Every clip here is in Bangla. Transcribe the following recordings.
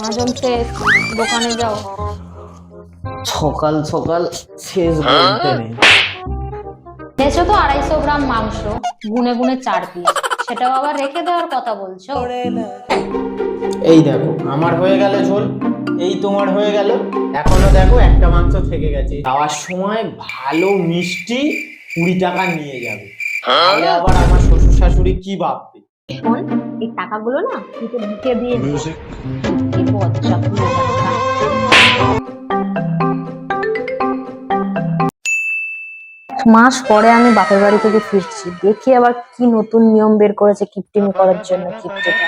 মাজন শেষ দোকানে যাও। সকাল সকাল শেষ বলতে নেই। খেয়েছো তো আড়াইশো গ্রাম মাংস গুনে গুনে চার পিস সেটাও আবার রেখে দেওয়ার কথা বলছো? এই দেখো আমার হয়ে গেল ঝোল এই তোমার হয়ে গেল। এখনও দেখো একটা মাংস থেকে গেছে। যাওয়ার সময় ভালো মিষ্টি কুড়ি টাকা নিয়ে যাবে। তাহলে আবার আমার শ্বশুর শাশুড়ি কি ভাববে? শোন এই টাকাগুলো না তুই তো ঢুকে দিয়ে বজ্জা মাস পরে আমি বাপের বাড়ি থেকে ফিরছি। দেখি আবার কি নতুন নিয়ম বের করেছে কিপটিমি করার জন্য কিপটিটা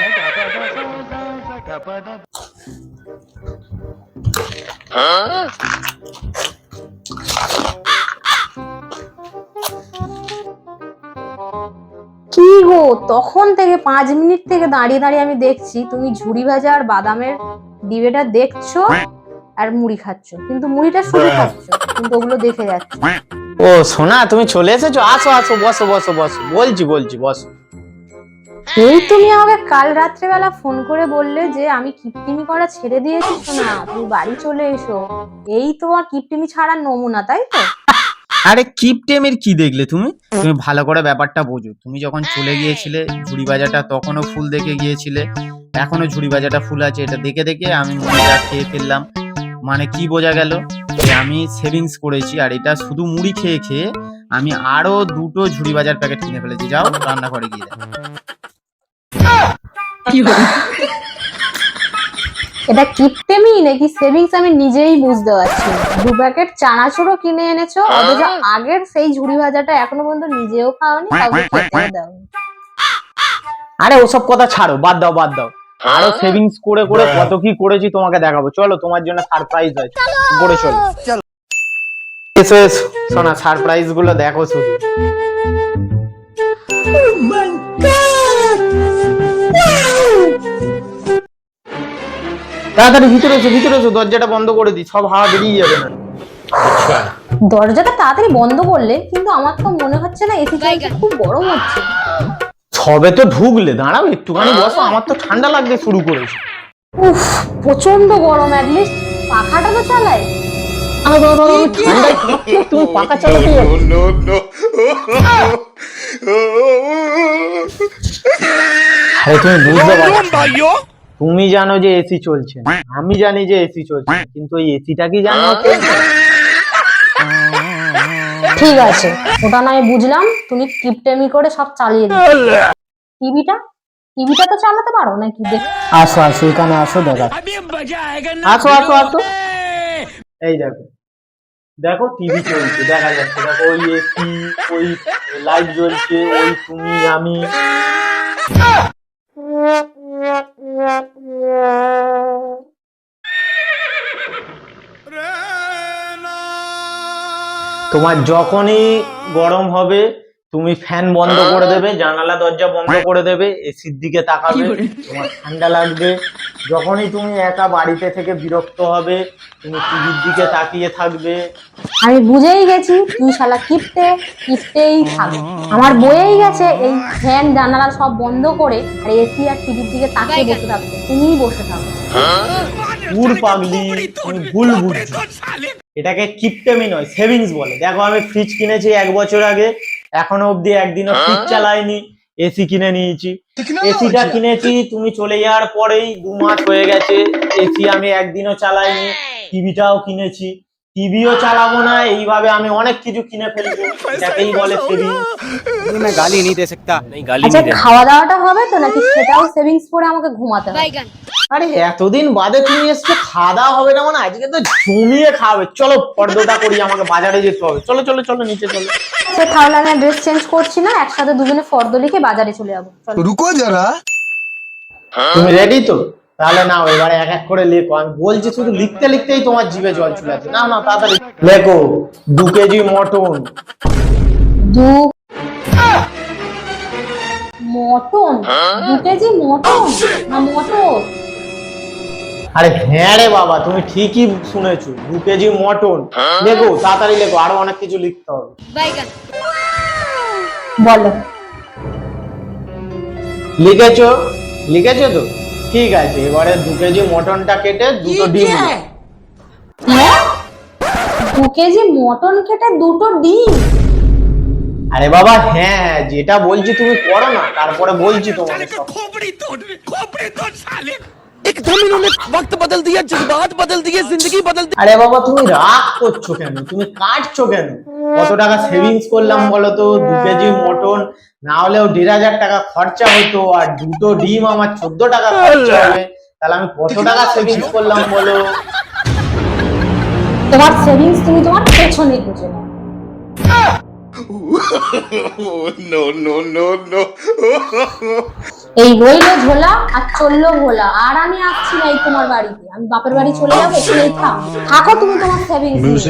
কি গো? তখন থেকে পাঁচ মিনিট থেকে দাঁড়িয়ে দাঁড়িয়ে আমি দেখছি তুমি ঝুড়ি ভাজা আর বাদামের ডিবেটা দেখছ আর মুড়ি খাচ্ছ। কিন্তু মুড়িটা শুধু খাচ্ছ কিন্তু ওগুলো দেখে যাচ্ছে। ও সোনা তুমি চলে এসেছ? আসো আসো বসো বসো বসো। বলছি বলছি বসো। এই তুমি আমাকে কাল রাত্রেবেলা ফোন করে বললে যে আমি কিপটিমি করা ছেড়ে দিয়েছি শোনা তুমি বাড়ি চলে এসো। এই তোমার কিপটিমি ছাড়ার নমুনা তাই তো? আরে কিপটেমের কি দেখলে তুমি? তুমি ভালো করে ব্যাপারটা বোঝো। তুমি যখন চলে গিয়েছিলে ঝুড়ি বাজারটা তখনও ফুল দেখে গিয়েছিলে। এখনও ঝুড়ি বাজারটা ফুল আছে এটা দেখে দেখে আমি মুড়িটা খেয়ে ফেললাম। মানে কি বোঝা গেল? যে আমি সেভিংস করেছি আর এটা শুধু মুড়ি খেয়ে খেয়ে আমি আরও দুটো ঝুড়ি বাজার প্যাকেট কিনে ফেলেছি। যাও রান্নাঘরে গিয়ে দেখো। এটা কিপটেমি নাকি সেভিংস আমি নিজেই বুঝতে পারছি। দু প্যাকেট চানাচুরও কিনে এনেছো অথচ আগের সেই ঝুড়ি ভাজাটা এখনও পর্যন্ত নিজেও খাওনি কাউকে খেতেও দাওনি। আরে ওসব কথা ছাড়ো বাদ দাও বাদ দাও। আরও সেভিংস করে করে কত কি করেছি তোমাকে দেখাবো। চলো তোমার জন্য সারপ্রাইজ আছে করে চলো। এসো এসো শোনা সারপ্রাইজগুলো দেখো শুধু। তাড়াতাড়ি ভিতরে এসো ভিতরে এসো দরজাটা বন্ধ করে দিই সব হাওয়া বেরিয়ে যাবে না। দরজাটা তাড়াতাড়ি বন্ধ করলে কিন্তু আমার তো মনে হচ্ছে না এসি চলছে খুব গরম হচ্ছে। সবে তো ঢুকলে দাঁড়াও একটুখানি বসো আমার তো ঠান্ডা লাগতে শুরু করেছে। উফ প্রচণ্ড গরম অ্যাটলিস্ট পাখাটা তো চালায়। তুমি পাকা চালাতে. আরে তুমি বুঝতে পারছ। তুমি জানো যে এসি চলছে। আমি জানি যে এসি চলছে। কিন্তু ওই এসিটা কি জানো ঠিক আছে ওটা নয় বুঝলাম তুমি কিপটেমি করে সব চালিয়ে দিচ্ছ টিভিটা? টিভিটা তো চালাতে পারো নাকি? দেখ। আসো আসো এখানে আসো দেখা। আসো আসো আসো। এই দেখো। দেখো টিভি চলছে দেখা যাচ্ছে। দেখো ওই এসি ওই লাইট জ্বলছে ওই তুমি আমি। তোমার যখনই গরম হবে তুমি ফ্যান বন্ধ করে দেবে জানালা দরজা বন্ধ করে দেবে এসির দিকে তাকাবে তোমার ঠান্ডা লাগবে। যখনই তুমি একা বাড়িতে থেকে বিরক্ত হবে তুমি টিভির দিকে তাকিয়ে থাকবে। আমি বুঝেই গেছি তুই শালা কিপটে কিপটেই থাকো। আমার বয়েই গেছে এই ফ্যান জানালা সব বন্ধ করে আর এসি আর টিভির দিকে তাকিয়ে বসে থাকো। তুমিই বসে থাকো। পুর পাগলি তুমি ভুল বুঝছ। এটাকে কিপটেমি নয় সেভিংস বলে। দেখো আমি ফ্রিজ কিনেছি এক বছর আগে এখনও অবধি একদিনও ফ্রিজ চালাইনি। এসি কিনে নিয়েছি। এসিটা কিনেছি তুমি চলে যাওয়ার পরেই দু মাস হয়ে গেছে এসি আমি একদিনও চালাইনি। টিভিটাও কিনেছি। টিভিও চালাবো না এইভাবে আমি অনেক কিছু কিনে ফেলবো এটাকেই বলে সেভিংস नहीं मैं गाली नहीं दे सकता नहीं गाली আচ্ছা नहीं दे খাওয়া দাওয়াটা হবে তো নাকি সেটাও সেভিংস করে আমাকে ঘুমাতে হবে আরে এতদিন বাদে তুমি এসছো খাওয়া দাওয়া হবে না মানে আজকে তো জমিয়ে খাবে চলো ফর্দটা করি আমাকে বাজারে যেতে হবে চলো চলো চলো নিচে চলো সে তাহলে আমি ড্রেস চেঞ্জ করছি না একসাথে দুজনে ফর্দ লিখে বাজারে চলে যাবো চলো रुको जरा তুমি রেডি তো তাহলে নাও এবারে এক এক করে লেখো। আমি বলছি শুধু লিখতে লিখতেই তোমার জিভে জল চলে আছে না না তাড়াতাড়ি লেখো। দু কেজি মটন। দু মটন? দু কেজি মটন? না মটর? আরে হ্যাঁ রে বাবা তুমি ঠিকই শুনেছো। দু কেজি মটন। লেখো তাড়াতাড়ি লেখো আরও অনেক কিছু লিখতে হবে। বলো। লিখেছো? লিখেছো তো? ঠিক আছে এবারে দু কেজি মটনটা কেটে দুটো ডিম দিও। হ্যাঁ? দু কেজি মটন কেটে দুটো ডিম? আরে বাবা হ্যাঁ যেটা বলছি তুমি করো না তারপরে বলছি তোমাকে সব। एकदम इन्होंने वक्त बदल दिया जज्बात बदल दिए जिंदगी बदल दी আরে বাবা তুমি রাগ করছো কেন তুমি কাটছো কেন কত টাকা সেভিংস করলাম বলো তো দু কেজি মটন না হলেও দেড় হাজার টাকা খরচা হতো আর দুটো ডিম আমার চোদ্দ টাকা খরচা হবে তাহলে আমি কত টাকা সেভিংস করলাম বলো তোমার সেভিংস তুমি তোমার পেছনে খুঁজে নাও no, no, no, no. এই রইল ঝোলা আর চলল ভোলা। আর আমি আসছি না এই তোমার বাড়িতে। আমি বাপের বাড়ি চলে যাব, এখানেই থাক থাকো তুমি তোমার সেভিংস